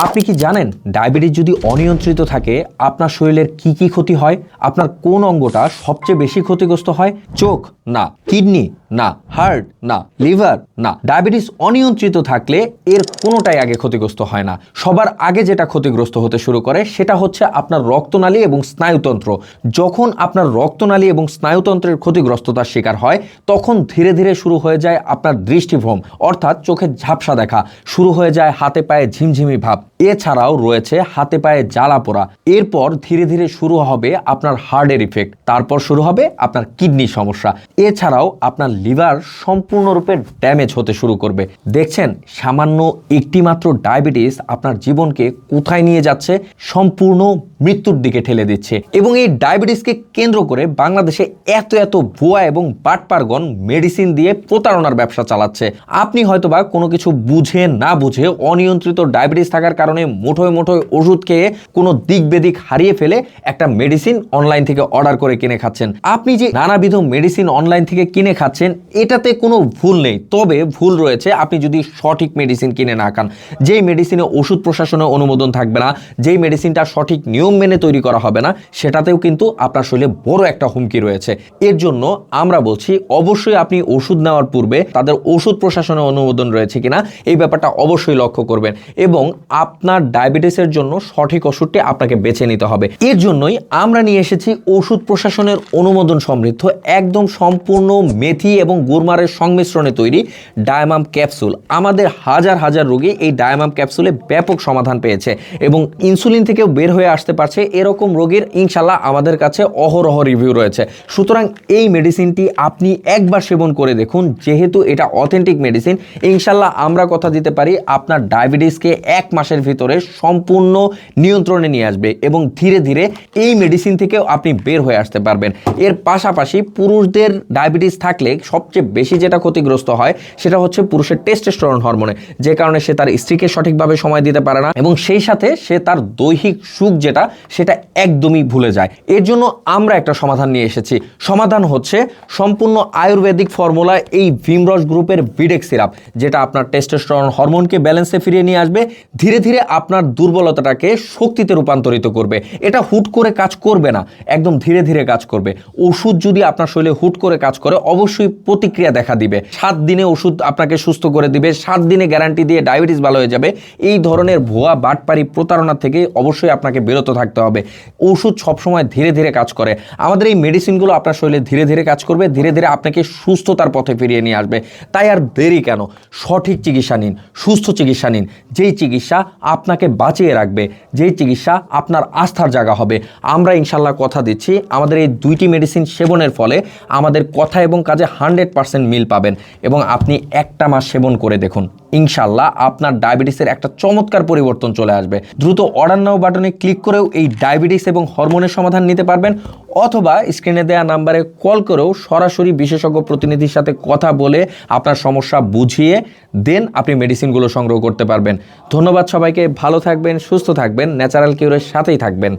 আপনি কি জানেন ডায়াবেটিস যদি অনিয়ন্ত্রিত থাকে, আপনার শরীরের কি কি ক্ষতি হয়? আপনার কোন অঙ্গটা সবচেয়ে বেশি ক্ষতিগ্রস্ত হয়? চোখ? না। কিডনি? না হার্ট না লিভার না। ডায়াবেটিস অনিয়ন্ত্রিত থাকলে এর কোনোটাই আগে ক্ষতিগ্রস্ত হয় না। সবার আগে যেটা ক্ষতিগ্রস্ত হতে শুরু করে সেটা হচ্ছে আপনার রক্তনালী এবং স্নায়ুতন্ত্র। যখন আপনার রক্তনালী এবং স্নায়ুতন্ত্রের ক্ষতিগ্রস্ততার শিকার হয়, তখন ধীরে ধীরে শুরু হয়ে যায় আপনার দৃষ্টিভ্রম অর্থাৎ চোখের ঝাপসা দেখা। শুরু হয়ে যায় হাতে পায়ে ঝিমঝিমি ভাব। এছাড়াও রয়েছে হাতে পায়ে জ্বালা পোড়া। এরপর ধীরে ধীরে শুরু হবে আপনার হার্টের ইফেক্ট তারপর শুরু হবে আপনার কিডনি সমস্যা। এছাড়াও আপনার লিভার সম্পূর্ণরূপে ড্যামেজ হতে শুরু করবে। দেখছেন, সামান্য একটি মাত্র ডায়াবেটিস আপনার জীবনকে কোথায় নিয়ে যাচ্ছে? সম্পূর্ণ মৃত্যুর দিকে ঠেলে দিচ্ছে। এবং এই ডায়াবেটিসকে কেন্দ্র করে বাংলাদেশে এত এত ভুয়া এবং বাটপারগণ মেডিসিন দিয়ে প্রতারণার ব্যবসা চালাচ্ছে। আপনি হয়তোবা কোনো কিছু বুঝে না বুঝে অনিয়ন্ত্রিত ডায়াবেটিস থাকার কারণে মুঠোয় মুঠোয় ওষুধ খেয়ে কোনো দিক বেদিক হারিয়ে ফেলে একটা মেডিসিন অনলাইন থেকে অর্ডার করে কিনে খাচ্ছেন। আপনি যে নানাবিধ মেডিসিন অনলাইন থেকে কিনে খাচ্ছেন এটাতে কোনো ভুল নেই। তবে ভুল রয়েছে, আপনি যদি সঠিক মেডিসিন কিনে না খান, যেই মেডিসিনে ওষুধ প্রশাসনের অনুমোদন থাকবে না, যেই মেডিসিনটা সঠিক নিয়ম মেনে তৈরি করা হবে না, সেটাতেও কিন্তু আপনার শরীরে বড় একটা হুমকি রয়েছে। এর জন্য আমরা বলছি, অবশ্যই আপনি ওষুধ নেওয়ার পূর্বে তাদের ওষুধ প্রশাসনের অনুমোদন রয়েছে কিনা, এই ব্যাপারটা অবশ্যই লক্ষ্য করবেন এবং আপনার ডায়াবেটিসের জন্য সঠিক ওষুধটি আপনাকে বেছে নিতে হবে। এর জন্যই আমরা নিয়ে এসেছি ওষুধ প্রশাসনের অনুমোদন সমৃদ্ধ, একদম সম্পূর্ণ মেথি এবং গুরমারের সংমিশ্রণে তৈরি ডায়ামাম ক্যাপসুল। আমাদের হাজার হাজার রোগী এই ডায়ামাম ক্যাপসুলে ব্যাপক সমাধান পেয়েছে এবং ইনসুলিন থেকেও বের হয়ে আসতে পারছে এরকম রোগীর ইনশাল্লাহ আমাদের কাছে অহরহ রিভিউ রয়েছে। সুতরাং এই মেডিসিনটি আপনি একবার সেবন করে দেখুন, যেহেতু এটা অথেন্টিক মেডিসিন ইনশাল্লাহ আমরা কথা দিতে পারি আপনার ডায়াবেটিসকে এক মাসের ভিতরে সম্পূর্ণ নিয়ন্ত্রণে নিয়ে আসবে এবং ধীরে ধীরে এই মেডিসিন থেকেও আপনি বের হয়ে আসতে পারবেন। এর পাশাপাশি পুরুষদের ডায়াবেটিস থাকলে সবচেয়ে বেশি যেটা ক্ষতিগ্রস্ত হয় সেটা হচ্ছে পুরুষের টেস্টোস্টেরন হরমোনে যে কারণে সে তার স্ত্রীকে সঠিকভাবে সময় দিতে পারে না এবং সেই সাথে সে তার দৈহিক সুখ যেটা, সেটা একদমই ভুলে যায়। এর জন্য আমরা একটা সমাধান নিয়ে এসেছি। সমাধান হচ্ছে সম্পূর্ণ আয়ুর্বেদিক ফর্মুলা এই ভিমরস গ্রুপের বিডেক সিরাপ, যেটা আপনার টেস্টোস্টেরন হরমোনকে ব্যালেন্সে ফিরিয়ে নিয়ে আসবে, ধীরে ধীরে আপনার দুর্বলতাটাকে শক্তিতে রূপান্তরিত করবে। এটা হুট করে কাজ করবে না, একদম ধীরে ধীরে কাজ করবে। ওষুধ যদি আপনার শরীরে হুট করে কাজ করে, অবশ্যই প্রতিক্রিয়া দেখা দিবে। সাত দিনে ওষুধ আপনাকে সুস্থ করে দিবে। সাত দিনে গ্যারান্টি দিয়ে ডায়াবেটিস ভালো হয়ে যাবে। এই ধরনের ভুয়া বাটপারি প্রতারণা থেকে অবশ্যই আপনাকে বিরত থাকতে হবে। ওষুধ সবসময় ধীরে ধীরে কাজ করে। আমাদের এই মেডিসিনগুলো আপনার শরীরে ধীরে ধীরে কাজ করবে, ধীরে ধীরে আপনাকে সুস্থতার পথে ফিরিয়ে নিয়ে আসবে। তাই আর দেরি কেন? সঠিক চিকিৎসা নিন, সুস্থ চিকিৎসা নিন। যেই চিকিৎসা আপনাকে বাঁচিয়ে রাখবে, যেই চিকিৎসা আপনার আস্থার জায়গা হবে। আমরা ইনশাল্লাহ কথা দিচ্ছি, আমাদের এই দুইটি মেডিসিন সেবনের ফলে আমাদের কথা এবং কাজে হান্ড্রেড পার্সেন্ট মিল পাবেন এবং আপনি একটা মাস সেবন করে দেখুন। ইনশাল্লাহ আপনার ডায়াবেটিসের একটা চমৎকার পরিবর্তন চলে আসবে। দ্রুত অর্ডার নাও বাটনে ক্লিক করেও এই ডায়াবেটিস এবং হরমোনের সমাধান নিতে পারবেন অথবা স্ক্রিনে দেওয়া নাম্বারে কল করেও সরাসরি বিশেষজ্ঞ প্রতিনিধির সাথে কথা বলে আপনার সমস্যা বুঝিয়ে দেন আপনি মেডিসিনগুলো সংগ্রহ করতে পারবেন। ধন্যবাদ সবাইকে, ভালো থাকবেন, সুস্থ থাকবেন, ন্যাচারাল কিউরের সাথেই থাকবেন।